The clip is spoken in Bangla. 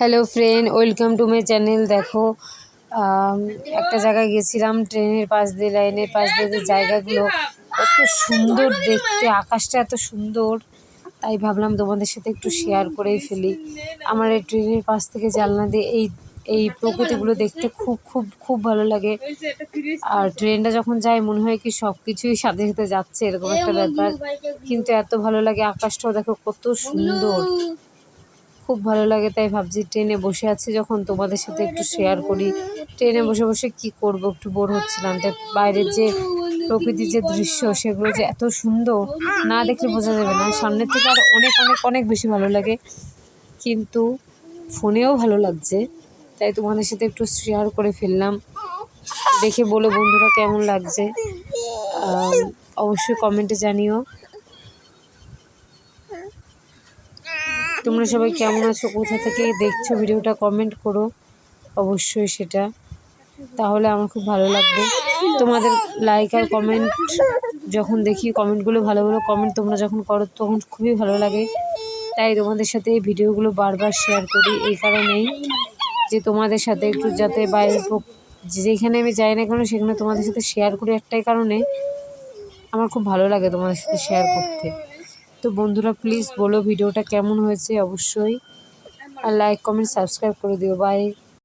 Hello friend welcome to my channel দেখো একটা জায়গায় গেছিলাম, ট্রেনের পাশ দিয়ে, লাইনের পাশ দিয়ে যে জায়গাগুলো কত সুন্দর দেখতে, আকাশটা এত সুন্দর। তাই ভাবলাম তোমাদের সাথে একটু শেয়ার করেই ফেলি। আমার এই ট্রেনের পাশ থেকে জানলা দিয়ে এই এই প্রকৃতিগুলো দেখতে খুব খুব খুব ভালো লাগে। আর ট্রেনটা যখন যায়, মনে হয় কি সব কিছুই সাথে সাথে যাচ্ছে, এরকম একটা ব্যাপার। কিন্তু এত ভালো লাগে, আকাশটাও দেখো কত সুন্দর। খুব ভালো লাগে, তাই ভাবছি ট্রেনে বসে আছি যখন তোমাদের সাথে একটু শেয়ার করি। ট্রেনে বসে বসে কি করব, একটু বোর হচ্ছিলাম। তাই বাইরের যে প্রকৃতির যে দৃশ্য, সেগুলো যে এত সুন্দর, না দেখলে বোঝা যাবে না। সামনের থেকে আর অনেক অনেক অনেক বেশি ভালো লাগে। কিন্তু ফোনেও ভালো লাগছে, তাই তোমাদের সাথে একটু শেয়ার করে ফেললাম। দেখে বলো বন্ধুরা কেমন লাগছে। অবশ্যই কমেন্টে জানিও। তোমরা সবাই কেমন আছো? কোথা থেকে দেখছ ভিডিওটা? কমেন্ট করো অবশ্যই সেটা। তাহলে আমার খুব ভালো লাগবে। তোমাদের লাইক আর কমেন্ট যখন দেখি কমেন্টগুলো ভালো ভালো কমেন্ট তোমরা যখন করো, তখন খুবই ভালো লাগে। তাই তোমাদের সাথে এই ভিডিওগুলো বারবার শেয়ার করি। এই কারণেই যে তোমাদের সাথে একটু যাতে বাইরের যেখানে আমি যাই না কেন, সেখানে তোমাদের সাথে শেয়ার করি একটাই কারণে আমার খুব ভালো লাগে তোমাদের সাথে শেয়ার করতে। তো বন্ধুরা প্লিজ বলো ভিডিওটা কেমন হয়েছে? অবশ্যই আর লাইক কমেন্ট সাবস্ক্রাইব করে দিও। বাই